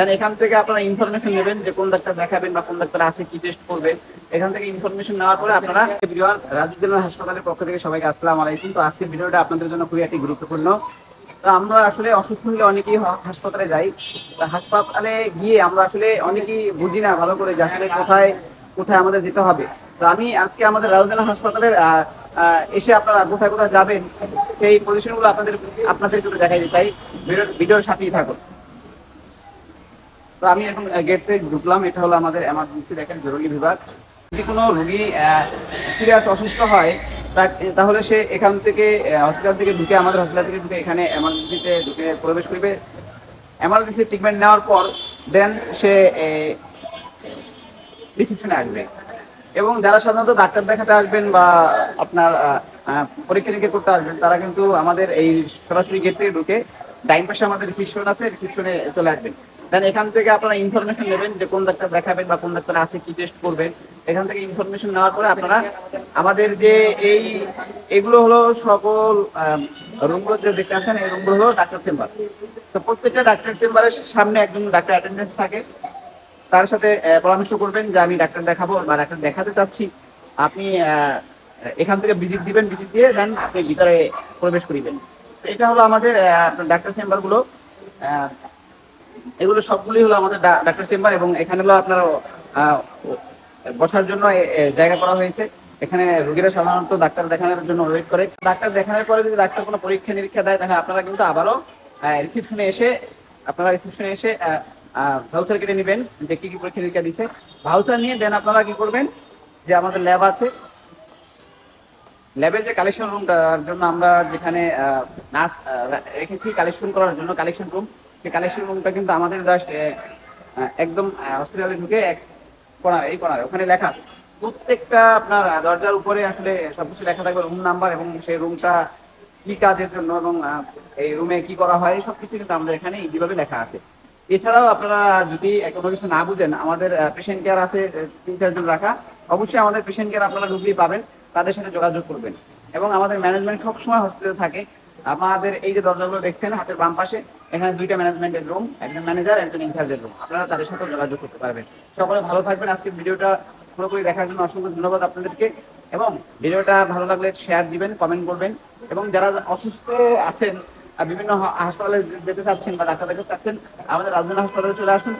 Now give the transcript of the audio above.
দেন এখান থেকে আপনারা ইনফরমেশন নেবেন যে কোন ডাক্তার দেখাবেন বা কোন ডাক্তার আছে, কি টেস্ট করবেন এখান থেকে ইনফরমেশন নেওয়ার পরে আপনারা এভরিওয়ান রাজু হাসপাতালের পক্ষ থেকে সবাইকে আসসালামু আলাইকুম। তো আজকের ভিডিওটা আপনাদের জন্য খুবই একটি গুরুত্বপূর্ণ। তো আমরা আসলে অসুস্থ হলে অনেকেই হাসপাতালে যাই। হাসপাতালে গিয়ে আমরা আসলে অনেকেই বুঝি না ভালো করে যে আসলে কোথায় কোথায় আমাদের যেতে হবে। তো আমি আজকে আমাদের রাজধানী হাসপাতালের এসে আপনারা কোথায় কোথায় যাবেন, সেই পজিশনগুলো আপনাদের আপনাদের জন্য দেখাই দিতে চাই ভিডিওর সাথেই থাকুন। তো আমি এখন গেট ঢুকলাম। এটা হলো আমাদের এমার্জেন্সি দেখেন, জরুরি বিভাগ। যদি কোনো রোগী সিরিয়াস অসুস্থ হয় তাহলে সে এখান থেকে হসপিটাল থেকে ঢুকে, আমাদের হসপিটাল থেকে ঢুকে এখানে এমার্জেন্সিতে ঢুকে প্রবেশ করবে। এমার্জেন্সি ট্রিটমেন্ট নেওয়ার পর দেন সে রিসিপশনে আসবে। এবং যারা সাধারণত ডাক্তার দেখাতে আসবেন বা আপনার পরীক্ষা নিরীক্ষা করতে আসবেন, তারা কিন্তু আমাদের এই সরাসরি গেট থেকে ঢুকে, ডাইন পাশে আমাদের রিসিপশন আছে রিসিপশনে চলে আসবেন। দেন এখান থেকে আপনারা ইনফরমেশন নেবেন যে কোন ডাক্তার দেখাবেন বা কোন ডাক্তার আছে, কি টেস্ট করবেন। এখান থেকে ইনফরমেশন নেওয়ার পরে আপনারা আমাদের যে এই, এগুলো হলো সকল রুমগুলো যে দেখতে আছেন এই রুমগুলো হলো ডাক্তার চেম্বার। তো প্রত্যেকটা ডাক্তার চেম্বারের সামনে একজন ডাক্তার অ্যাটেন্ডেন্স থাকে। তার সাথে পরামর্শ করবেন যে আমি ডাক্তার দেখাবো বা ডাক্তার দেখাতে চাচ্ছি। আপনি এখান থেকে ভিজিট দিবেন ভিজিট দিয়ে দেন আপনি ভিতরে প্রবেশ করিবেন। এটা হলো আমাদের ডাক্তার চেম্বারগুলো। এগুলো সবগুলি হলো আমাদের ডাক্তার চেম্বার এবং এখানে হলো আপনার বসার জন্য জায়গা করা হয়েছে। এখানে রোগীরা সাধারণত ডাক্তার দেখানোর জন্য ওয়েট করে। ডাক্তার দেখানোর পরে যদি ডাক্তার কোনো পরীক্ষা নিরীক্ষা দেয়, তাহলে আপনারা কিন্তু আবারও রিসিপশনে এসে, আপনারা রিসিপশনে এসে ভাউচার কেটে নেবেন যে কি কি পরীক্ষা নিরীক্ষা দিছে। ভাউচার নিয়ে দেন আপনারা কি করবেন যে আমাদের ল্যাব আছে। ল্যাবের যে কালেকশন রুমটার জন্য আমরা যেখানে নার্স রেখেছি কালেকশন করার জন্য কালেকশন রুম সেই রুমটা কিন্তু আমাদের জাস্ট একদম হসপিটালে ঢুকে এক এই কোনারে ওখানে লেখা প্রত্যেকটা আপনার দরজার উপরে আসলে সবকিছু লেখা থাকবে রুম নাম্বার এবং সেই রুমটা কি কাজের জন্য এবং এই রুমে কি করা হয়, সবকিছু কিন্তু আমাদের এখানে ইজিভাবে লেখা আছে। এছাড়াও আপনারা যদি কোনো কিছু না বুঝেন, আমাদের পেশেন্ট কেয়ার আছে তিন চারজন রাখা, অবশ্যই আমাদের পেশেন্ট কেয়ার আপনারা ঢুকলেই পাবেন, তাদের সাথে যোগাযোগ করবেন। এবং আমাদের ম্যানেজমেন্ট সবসময় হসপিটালে থাকে। আমাদের এই যে দরজাগুলো দেখছেন, হাতের বাম পাশে, এখানে দুইটা ম্যানেজমেন্টের রুম একজন ম্যানেজার একজন ইনচার্জের রুম আপনারা তাদের সাথে যোগাযোগ করতে পারবেন। সকলে ভালো থাকবেন। আজকের ভিডিওটা পুরোপুরি দেখার জন্য অসংখ্য ধন্যবাদ আপনাদেরকে। এবং ভিডিওটা ভালো লাগলে শেয়ার দিবেন কমেন্ট করবেন। এবং যারা অসুস্থ আছেন বিভিন্ন হাসপাতালে যেতে চাচ্ছেন বা ডাক্তার দেখাতে চাচ্ছেন, আমাদের রাজধানী হাসপাতালে চলে আসুন।